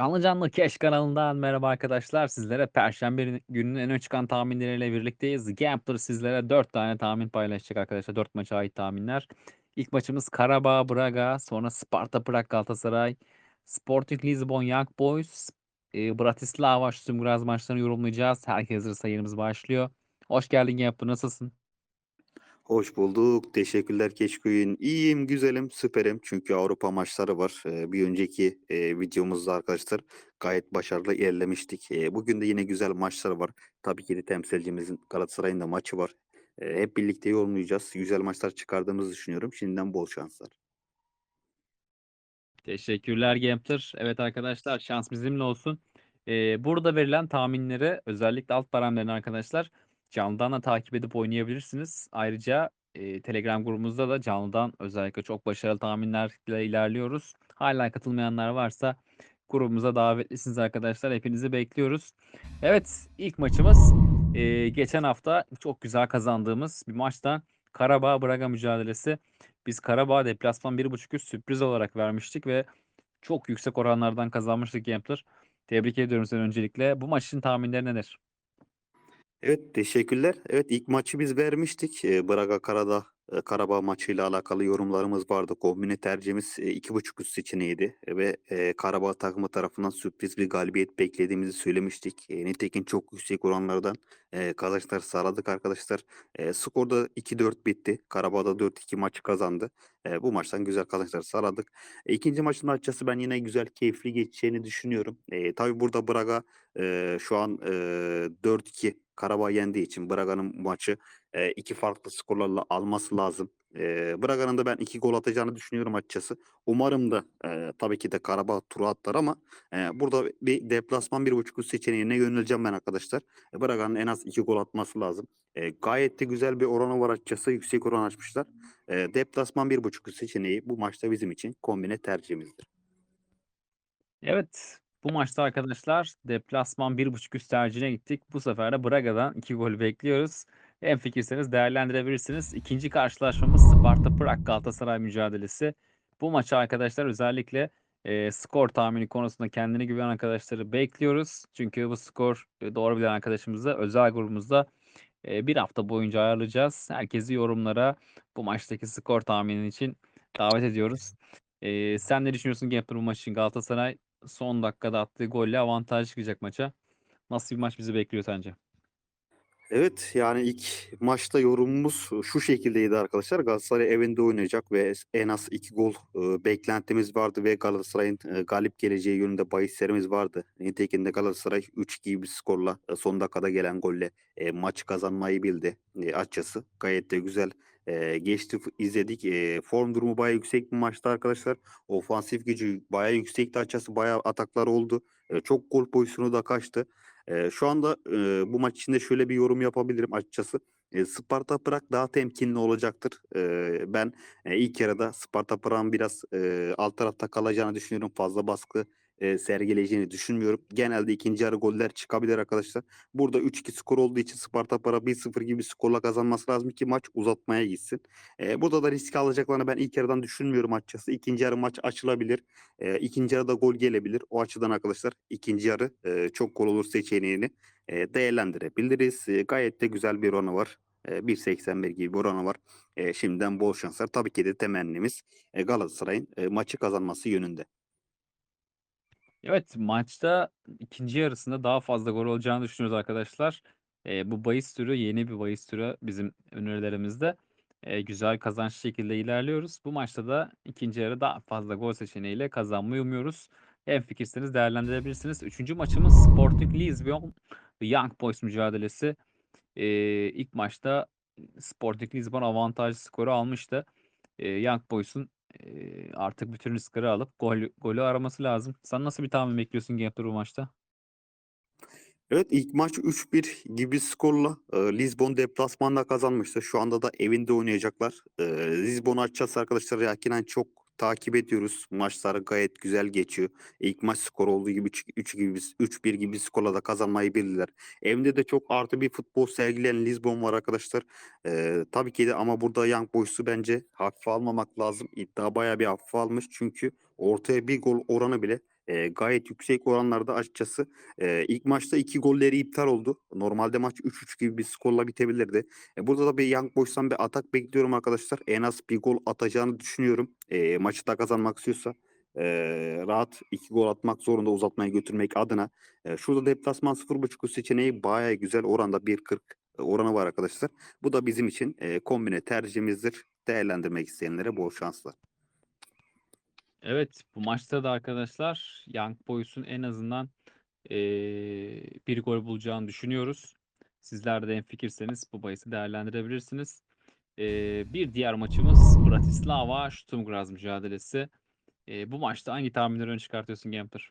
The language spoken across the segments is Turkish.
Canlı canlı Keş kanalından merhaba arkadaşlar. Sizlere Perşembe gününün en öne çıkan tahminleriyle birlikteyiz. Gambler sizlere 4 tane tahmin paylaşacak arkadaşlar. 4 maça ait tahminler. İlk maçımız Karabağ Braga, sonra Sparta Prag Galatasaray, Sporting Lisbon Young Boys, e, Bratislava Sturm maçlarını yorumlayacağız. Herkes hazırsa yerimiz başlıyor. Hoş geldin Gambler nasılsın? Hoş bulduk. Teşekkürler Keşköy'ün. İyiyim, güzelim, süperim. Çünkü Avrupa maçları var. Ee, bir önceki e, videomuzda arkadaşlar gayet başarılı ilerlemiştik. E, bugün de yine güzel maçlar var. Tabii ki de temsilcimizin Galatasaray'ın da maçı var. E, hep birlikte yorumlayacağız. Güzel maçlar çıkardığımızı düşünüyorum. Şimdiden bol şanslar. Teşekkürler Gambler. Evet arkadaşlar şans bizimle olsun. Ee, burada verilen tahminleri özellikle alt paramlarını arkadaşlar canlıdan da takip edip oynayabilirsiniz. Ayrıca e, Telegram grubumuzda da canlıdan özellikle çok başarılı tahminlerle ilerliyoruz. Hala katılmayanlar varsa grubumuza davetlisiniz arkadaşlar. Hepinizi bekliyoruz. Evet ilk maçımız e, geçen hafta çok güzel kazandığımız bir maçtan Karabağ Braga mücadelesi. Biz Karabağ deplasman 1.5 üst sürpriz olarak vermiştik ve çok yüksek oranlardan kazanmıştık Gambler. Tebrik ediyorum seni öncelikle. Bu maç için tahminleri nedir? Evet, teşekkürler. Evet, ilk maçı biz vermiştik. Braga Karadağ, eee, Karabağ maçıyla alakalı yorumlarımız vardı. Kombine tercihimiz eee, 2.5 üst seçeneğiydi ve eee, Karabağ takımı tarafından sürpriz bir galibiyet beklediğimizi söylemiştik. Eee, nitekim çok yüksek oranlardan kazançlar sağladık arkadaşlar. Eee, skorda 2-4 bitti. Karabağ'da 4-2 maçı kazandı. Bu maçtan güzel kazançlar sağladık. E, ikinci maçın açıkçası ben yine güzel, keyifli geçeceğini düşünüyorum. Tabii burada Braga şu an eee 4-2 Karabağ yendiği için Braga'nın maçı eee, iki farklı skorlarla alması lazım. Eee, Braga'nın da ben iki gol atacağını düşünüyorum açıkçası. Umarım da eee, tabii ki de Karabağ turu atlar ama eee, burada bir deplasman bir buçuk üst seçeneğine yöneleceğim ben arkadaşlar. E, Braga'nın en az iki gol atması lazım. Eee, gayet de güzel bir oranı var açıkçası. Yüksek oran açmışlar. Eee, deplasman bir buçuk seçeneği bu maçta bizim için kombine tercihimizdir. Evet, bu maçta arkadaşlar deplasman 1.5 üst tercihine gittik. Bu sefer de Braga'dan 2 gol bekliyoruz. Hemfikirseniz değerlendirebilirsiniz. İkinci karşılaşmamız Sparta Prag Galatasaray mücadelesi. Bu maçı arkadaşlar özellikle e, skor tahmini konusunda kendine güvenen arkadaşları bekliyoruz. Çünkü bu skor e, doğru bilen arkadaşımızı özel grubumuzda e, bir hafta boyunca ayarlayacağız. Herkesi yorumlara bu maçtaki skor tahmini için davet ediyoruz. E, sen ne düşünüyorsun Gambler bu maç için? Galatasaray son dakikada attığı golle avantaj çıkacak maça. Nasıl bir maç bizi bekliyor sence? Evet, yani ilk maçta yorumumuz şu şekildeydi arkadaşlar. Galatasaray evinde oynayacak ve en az 2 gol e, beklentimiz vardı ve Galatasaray'ın e, galip geleceği yönünde bahislerimiz vardı. Nitekim de Galatasaray 3 gibi bir skorla e, son dakikada gelen golle e, maç kazanmayı bildi. E, açıkçası gayet de güzel e, geçti izledik. E, form durumu bayağı yüksek bir maçtı arkadaşlar. Ofansif gücü bayağı yüksekti açıkçası. Bayağı ataklar oldu. E, çok gol pozisyonu da kaçtı. Eee, şu anda, eee, bu maç içinde şöyle bir yorum yapabilirim açıkçası. Eee, Sparta Prag daha temkinli olacaktır. Eee, ben, eee, ilk yarıda Sparta Prag'ın biraz, eee, alt tarafta kalacağını düşünüyorum. Fazla baskı, eee, sergileyeceğini düşünmüyorum. Genelde ikinci yarı goller çıkabilir arkadaşlar. Burada 3-2 skor olduğu için Sparta Prag 1-0 gibi skorla kazanması lazım ki maç uzatmaya gitsin. Eee, burada da risk alacaklarını ben ilk yarıdan düşünmüyorum açıkçası. İkinci yarı maç açılabilir. Eee, ikinci yarıda gol gelebilir. O açıdan arkadaşlar ikinci yarı eee, çok gol olur seçeneğini eee, değerlendirebiliriz. Eee, gayet de güzel bir oranı var. Eee 1.81 gibi bir oranı var. Eee, şimdiden bol şanslar. Tabii ki de temennimiz eee, Galatasaray'ın eee, maçı kazanması yönünde. Evet, maçta ikinci yarısında daha fazla gol olacağını düşünüyoruz arkadaşlar. Eee, bu bahis türü yeni bir bahis türü bizim önerilerimizde. Eee, güzel kazançlı şekilde ilerliyoruz. Bu maçta da ikinci yarı daha fazla gol seçeneğiyle kazanmayı umuyoruz. Hemfikirseniz değerlendirebilirsiniz. Üçüncü maçımız Sporting Lisbon Young Boys mücadelesi. Eee, ilk maçta Sporting Lisbon avantajlı skoru almıştı. Eee, Young Boys'un eee, artık bütün riskleri alıp gol golü araması lazım. Sen nasıl bir tahmin bekliyorsun Gambler bu maçta? Evet ilk maç 3-1 gibi skorla eee, Lisbon deplasmanda kazanmıştı. Şu anda da evinde oynayacaklar. Eee Lisbon açıkçası arkadaşlar yakinen çok takip ediyoruz. Maçları gayet güzel geçiyor. İlk maç skor olduğu gibi 3 3 gibi 3-1 gibi skorla da kazanmayı bildiler. Evinde de çok artı bir futbol sergileyen Lisbon var arkadaşlar. Eee, tabii ki de ama burada Young Boys'u bence hafife almamak lazım. İddia bayağı bir hafife almış çünkü ortaya bir gol oranı bile Eee, gayet yüksek oranlarda açıkçası. Eee, ilk maçta 2 golleri iptal oldu. Normalde maç 3-3 gibi bir skorla bitebilirdi. E, burada da bir Young Boys'tan bir atak bekliyorum arkadaşlar. En az 1 gol atacağını düşünüyorum. Eee, maçı da kazanmak istiyorsa. Eee, rahat 2 gol atmak zorunda uzatmaya götürmek adına. Eee, şurada deplasman 0.5 üst seçeneği bayağı güzel oranda 1.40 oranı var arkadaşlar. Bu da bizim için, eee, kombine tercihimizdir. Değerlendirmek isteyenlere bol şanslar. Evet, bu maçta da arkadaşlar Young Boys'un en azından, eee, 1 gol bulacağını düşünüyoruz. Sizler de hemfikirseniz bu bahisi değerlendirebilirsiniz. Eee, bir diğer maçımız Bratislava Sturm Graz mücadelesi. Eee, bu maçta hangi tahminleri öne çıkartıyorsun Gamper?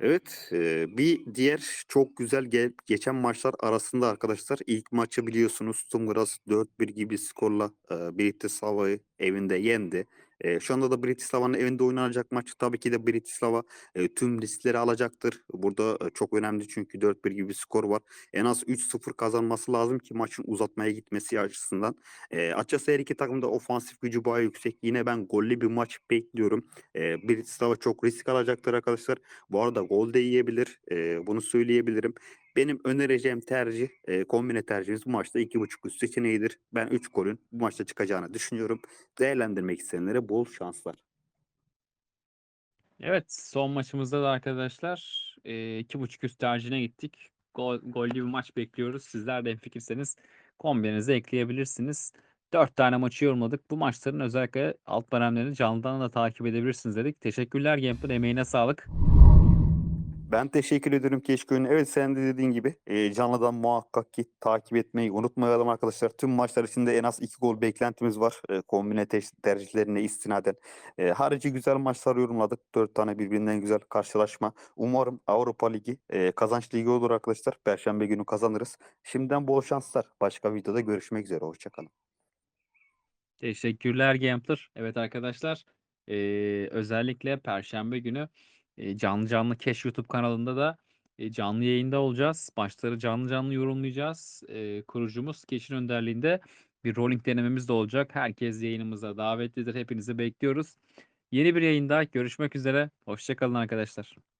Evet, eee, bir diğer çok güzel ge geçen maçlar arasında arkadaşlar ilk maçı biliyorsunuz Sturm Graz 4-1 gibi skorla, eee, Bratislava'yı evinde yendi. Eee, şu anda da Bratislava'nın evinde oynanacak maç tabii ki de Bratislava, eee, tüm riskleri alacaktır. Burada, eee, çok önemli çünkü 4-1 gibi bir skor var. En az 3-0 kazanması lazım ki maçın uzatmaya gitmesi açısından. Eee, açıkçası her iki takım da ofansif gücü bayağı yüksek. Yine ben gollü bir maç bekliyorum. Eee, Bratislava çok risk alacaktır arkadaşlar. Bu arada gol de yiyebilir. Eee, bunu söyleyebilirim. Benim önereceğim tercih, eee, kombine tercihimiz bu maçta 2.5 üst seçeneğidir. Ben 3 golün bu maçta çıkacağını düşünüyorum. Değerlendirmek isteyenlere bol şanslar. Evet, son maçımızda da arkadaşlar, eee, 2.5 üst tercihine gittik. Gol gollü bir maç bekliyoruz. Sizler de hemfikirseniz kombinenize ekleyebilirsiniz. 4 tane maçı yorumladık. Bu maçların özellikle alt baremlerini canlıdan da takip edebilirsiniz dedik. Teşekkürler Gamper, emeğine sağlık. Ben teşekkür ederim Keşköy'ün. Evet sen de dediğin gibi eee, canlıdan muhakkak ki takip etmeyi unutmayalım arkadaşlar. Tüm maçlar içinde en az 2 gol beklentimiz var. Eee, kombine tercihlerine istinaden. Eee, harici güzel maçlar yorumladık. 4 tane birbirinden güzel karşılaşma. Umarım Avrupa Ligi eee, kazanç ligi olur arkadaşlar. Perşembe günü kazanırız. Şimdiden bol şanslar. Başka videoda görüşmek üzere. Hoşçakalın. Teşekkürler Gambler. Evet arkadaşlar, eee, özellikle perşembe günü, canlı canlı Keş YouTube kanalında da, canlı yayında olacağız. Maçları canlı canlı yorumlayacağız. Kurucumuz Keş'in önderliğinde bir rolling denememiz de olacak. Herkes yayınımıza davetlidir. Hepinizi bekliyoruz. Yeni bir yayında görüşmek üzere. Hoşça kalın arkadaşlar.